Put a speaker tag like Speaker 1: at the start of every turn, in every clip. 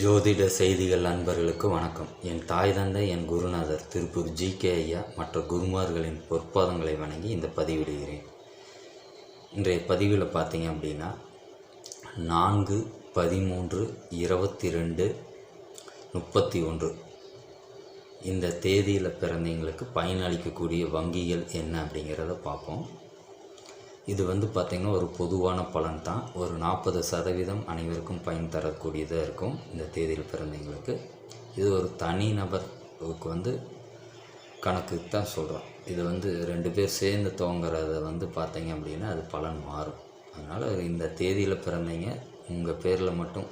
Speaker 1: ஜோதிட செய்திகள் அன்பர்களுக்கு வணக்கம். என் தாய் தந்தை என் குருநாதர் திருப்பூர் ஜி. கே. ஐயா மற்ற குருமார்களின் பொற்பாதங்களை வணங்கி இந்த பதிவிடுகிறேன். இன்றைய பதிவில் பார்த்தீங்க அப்படின்னா நான்கு பதிமூன்று இருபத்தி ரெண்டு முப்பத்தி ஒன்று இந்த தேதியில் பிறந்தவங்களுக்கு பயனளிக்கக்கூடிய வங்கிகள் என்ன அப்படிங்கிறத பார்ப்போம். இது வந்து பார்த்திங்கன்னா ஒரு பொதுவான பலன் தான் ஒரு நாற்பது சதவீதம் அனைவருக்கும் பயன் தரக்கூடியதாக இருக்கும் இந்த தேதியில் பிறந்தவங்களுக்கு. இது ஒரு தனி நபருக்கு வந்து கணக்கு தான் சொல்கிறோம் இது வந்து ரெண்டு பேர் சேர்ந்து துவங்குறத வந்து பார்த்தீங்க அப்படின்னா அது பலன் மாறும். அதனால் இந்த தேதியில் பிறந்தீங்க உங்கள் பேரில் மட்டும்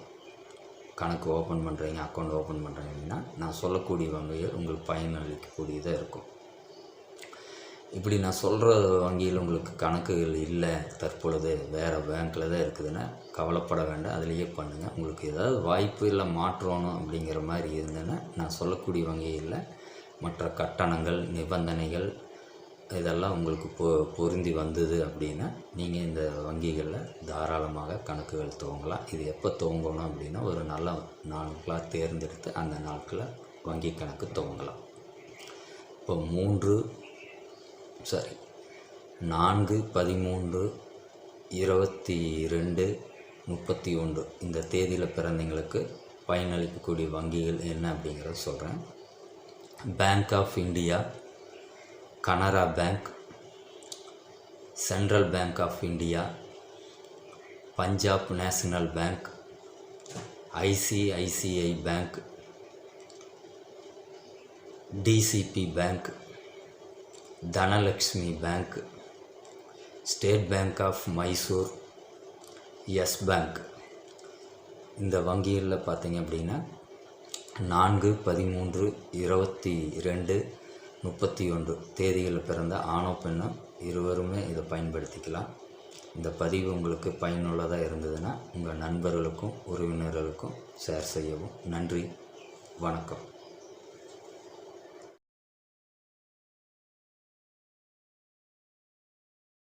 Speaker 1: கணக்கு ஓப்பன் பண்ணுறீங்க அக்கௌண்ட் ஓப்பன் பண்ணுறீங்கன்னா நான் சொல்லக்கூடிய வங்கிகள் உங்களுக்கு பயனளிக்கக்கூடியதாக இருக்கும். இப்படி நான் சொல்கிற வங்கியில் உங்களுக்கு கணக்குகள் இல்லை தற்பொழுது வேறு பேங்க்கில் தான் இருக்குதுன்னா கவலைப்பட வேண்டாம். அதுலேயே பண்ணுங்கள் உங்களுக்கு ஏதாவது வாய்ப்பு இல்லை மாற்றணும் அப்படிங்கிற மாதிரி இருந்ததுன்னா நான் சொல்லக்கூடிய வங்கியில் மற்ற கட்டணங்கள் நிபந்தனைகள் இதெல்லாம் உங்களுக்கு பொ பொருந்தி வந்தது அப்படின்னா நீங்கள் இந்த வங்கிகளில் தாராளமாக கணக்குகள் துவங்கலாம். இது எப்போ துவங்கணும் அப்படின்னா ஒரு நல்ல நாட்களாக தேர்ந்தெடுத்து அந்த நாட்களில் வங்கி கணக்கு துவங்கலாம். இப்போ மூன்று சாரி. நான்கு பதிமூன்று இருபத்தி ரெண்டு முப்பத்தி ஒன்று இந்த தேதியில் பிறந்தவங்களுக்கு பயனளிக்கக்கூடிய வங்கிகள் என்ன அப்படிங்கிறத சொல்கிறேன் bank of India Canara bank central bank of India Punjab national bank ICICI bank DCB bank Dhanalakshmi bank state bank of Mysore yes bank. இந்த வங்கிகளில் பார்த்தீங்க அப்படின்னா நான்கு பதிமூன்று இருபத்தி ரெண்டு முப்பத்தி ஒன்று தேதிகளில் பிறந்த ஆணோ பெண்ணும் இருவருமே இதை பயன்படுத்திக்கலாம். இந்த பதிவு உங்களுக்கு பயனுள்ளதாக இருந்ததுன்னா உங்கள் நண்பர்களுக்கும் உறவினர்களுக்கும் ஷேர் செய்யவும். நன்றி வணக்கம்.